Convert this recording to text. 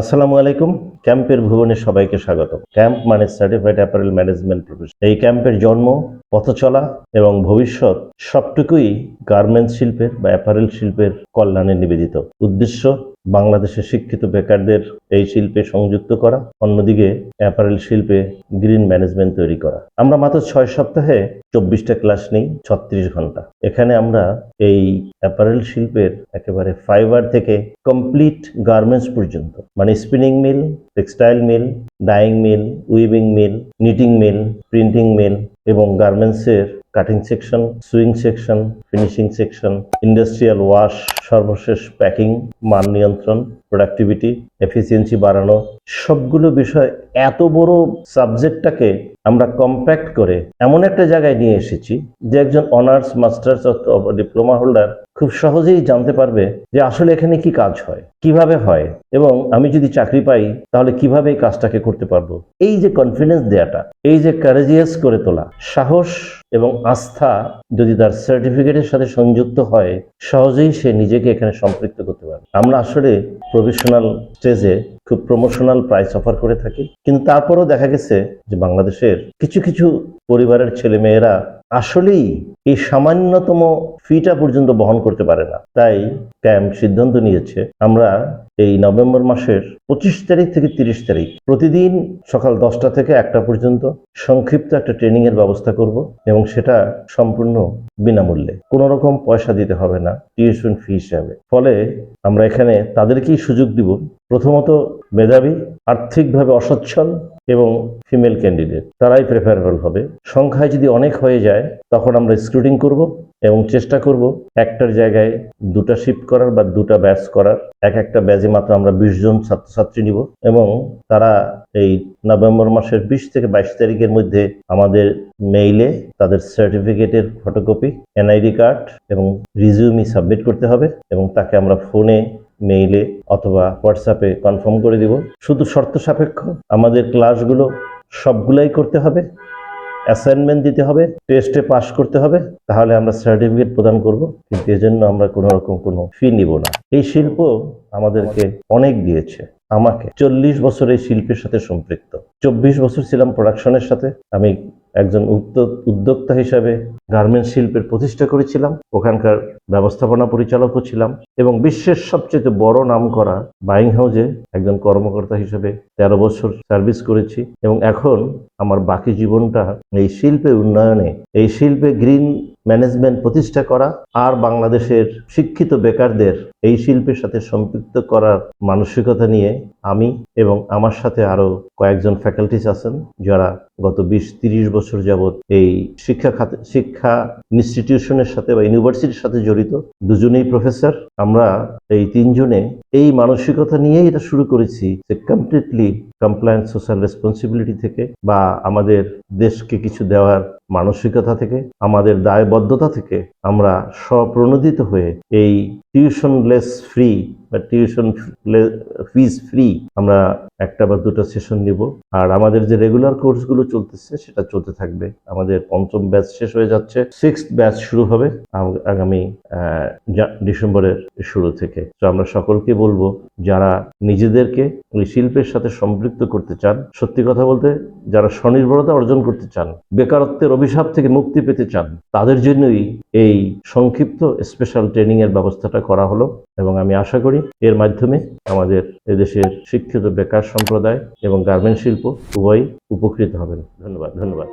আসসালামু আলাইকুম। ক্যাম্পের ভুবনে সবাইকে স্বাগত ক্যাম্প মানে সার্টিফাইড অ্যাপারেল ম্যানেজমেন্ট প্রফেশন এই ক্যাম্পের জন্ম, পথচলা এবং ভবিষ্যৎ সবটুকুই গার্মেন্টস শিল্পের বা অ্যাপারেল শিল্পের কল্যাণে নিবেদিত। উদ্দেশ্য বাংলাদেশের শিক্ষিত বেকারদের এই শিল্পে সংযুক্ত করা, অন্যদিকে অ্যাপারেল শিল্পে গ্রিন ম্যানেজমেন্ট তৈরি করা। আমরা মাত্র ছয় সপ্তাহে চব্বিশটা ক্লাস নেই, ছত্রিশ ঘণ্টা। এখানে আমরা এই অ্যাপারেল শিল্পের একেবারে ফাইবার থেকে কমপ্লিট গার্মেন্টস পর্যন্ত মানে spinning mill, textile mill, dyeing mill, weaving mill, knitting mill, printing mill এবং গার্মেন্টসের cutting section, sewing section, finishing section, industrial wash সর্বশেষ প্যাকিং মান নিয়ন্ত্রণ প্রোডাক্টিভিটি এফিসিয়েন্সি বাড়ানো সবগুলো বিষয় এত বড় সাবজেক্টটাকে আমরা কম্প্যাক্ট করে এমন একটা জায়গায় নিয়ে এসেছি যে একজন অনার্স মাস্টার্স অথবা ডিপ্লোমা হোল্ডার খুব সহজেই জানতে পারবে যে আসলে এখানে কি কাজ হয়, কীভাবে হয় এবং আমি যদি চাকরি পাই তাহলে কীভাবে এই কাজটাকে করতে পারব। এই যে কনফিডেন্স দেয়াটা, এই যে কারেজিয়াস করে তোলা, সাহস এবং আস্থা যদি তার সার্টিফিকেটের সাথে সংযুক্ত হয়, সহজেই সে নিজেকে এখানে সম্পৃক্ত করতে পারে আমরা আসলে প্রফেশনাল স্টেজে খুব প্রমোশনাল প্রাইস অফার করে থাকি। কিন্তু তারপরেও দেখা গেছে যে বাংলাদেশের কিছু কিছু পরিবারের ছেলে মেয়েরা আসলেই এই সামান্যতম ফিটা পর্যন্ত বহন করতে পারে না। তাই ক্যাম্প সিদ্ধান্ত নিয়েছে, আমরা এই নভেম্বর মাসের পঁচিশ তারিখ থেকে তিরিশ তারিখ প্রতিদিন সকাল দশটা থেকে একটা পর্যন্ত সংক্ষিপ্ত একটা ট্রেনিং এর ব্যবস্থা করব এবং সেটা সম্পূর্ণ বিনামূল্যে। কোনো রকম পয়সা দিতে হবে না, টিউশন ফি হিসাবে ফলে আমরা এখানে তাদেরকেই সুযোগ দিব প্রথমত মেধাবী, আর্থিকভাবে অসচ্ছল এবং ফিমেল ক্যান্ডিডেট তারাই প্রেফারেবল হবে। সংখ্যায় যদি অনেক হয়ে যায়, তখন আমরা স্ক্রুটিং করব এবং চেষ্টা করব একটার জায়গায় দুটা শিফট করার বা দুটা ব্যাচ করার। এক একটা ব্যাচে মাত্র আমরা বিশ জন ছাত্রছাত্রী নিব এবং তারা এই নভেম্বর মাসের বিশ থেকে বাইশ তারিখের মধ্যে আমাদের মেইলে তাদের সার্টিফিকেটের ফটোকপি এনআইডি কার্ড এবং রিজিউমি সাবমিট করতে হবে এবং তাকে আমরা ফোনে মেইলে অথবা হোয়াটসঅ্যাপে কনফার্ম করে দিব। শুধু শর্ত সাপেক্ষ, আমাদের ক্লাসগুলো সবগুলাই করতে হবে অ্যাসাইনমেন্ট দিতে হবে টেস্টে পাশ করতে হবে, তাহলে আমরা সার্টিফিকেট প্রদান করব, কিন্তু এজন্য আমরা কোনো রকম কোনো ফি নিব না। এই শিল্প আমাদেরকে অনেক দিয়েছে, আমাকে। চল্লিশ বছর এই শিল্পের সাথে সম্পৃক্ত। চব্বিশ বছর ছিলাম প্রোডাকশনের সাথে, আমি একজন উদ্যোক্তা হিসাবে গার্মেন্টস শিল্পের প্রতিষ্ঠা করেছিলাম, ওখানকার ব্যবস্থাপনা পরিচালকও ছিলাম এবং বিশ্বের সবচেয়ে বড় নাম করা বাইং হাউজে একজন কর্মকর্তা হিসেবে তেরো বছর সার্ভিস করেছি এবং এখন আমার বাকি জীবনটা এই শিল্পের উন্নয়নে, এই শিল্পে গ্রিন ম্যানেজমেন্ট প্রতিষ্ঠা করা আর বাংলাদেশের শিক্ষিত বেকারদের এই শিল্পের সাথে সম্পৃক্ত করার মানসিকতা নিয়ে আমি এবং আমার সাথে আরও কয়েকজন ফ্যাকাল্টিস আছেন যারা গত বিশ, তিরিশ বছর যাবৎ এই শিক্ষা খাতে, শিক্ষা ইনস্টিটিউশনের সাথে বা ইউনিভার্সিটির সাথে জড়িত। দুজনেই প্রফেসর আমরা এই তিনজনে এই মানসিকতা নিয়েই এটা শুরু করেছি যে কমপ্লিটলি কমপ্লায়েন্স সোশ্যাল রেসপন্সিবিলিটি থেকে বা আমাদের দেশকে কিছু দেওয়ার মানসিকতা থেকে, আমাদের দায়বদ্ধতা থেকে আমরা স্বপ্রণোদিত হয়ে এই টিউশনলেস ফ্রি বা টিউশন ফিজ ফ্রি আমরা একটা বা দুটো সেশন নিব। আর আমাদের যে রেগুলার কোর্সগুলো চলতেছে, সেটা চলতে থাকবে। আমাদের পঞ্চম ব্যাচ শেষ হয়ে যাচ্ছে। সিক্স ব্যাচ শুরু হবে আগামী ডিসেম্বরের শুরু থেকে। তো আমরা সকলকে বলব, যারা নিজেদেরকে ওই শিল্পের সাথে সম্পৃক্ত করতে চান, সত্যি কথা বলতে যারা স্বনির্ভরতা অর্জন করতে চান, বেকারত্বের অভিশাপ থেকে মুক্তি পেতে চান, তাদের জন্যই এই সংক্ষিপ্ত স্পেশাল ট্রেনিং এর ব্যবস্থাটা করা হলো। এবং আমি আশা করি এর মাধ্যমে আমাদের এদেশের শিক্ষিত বেকার সম্প্রদায় এবং গার্মেন্ট শিল্প উভয়ই উপকৃত হবেন। ধন্যবাদ ধন্যবাদ।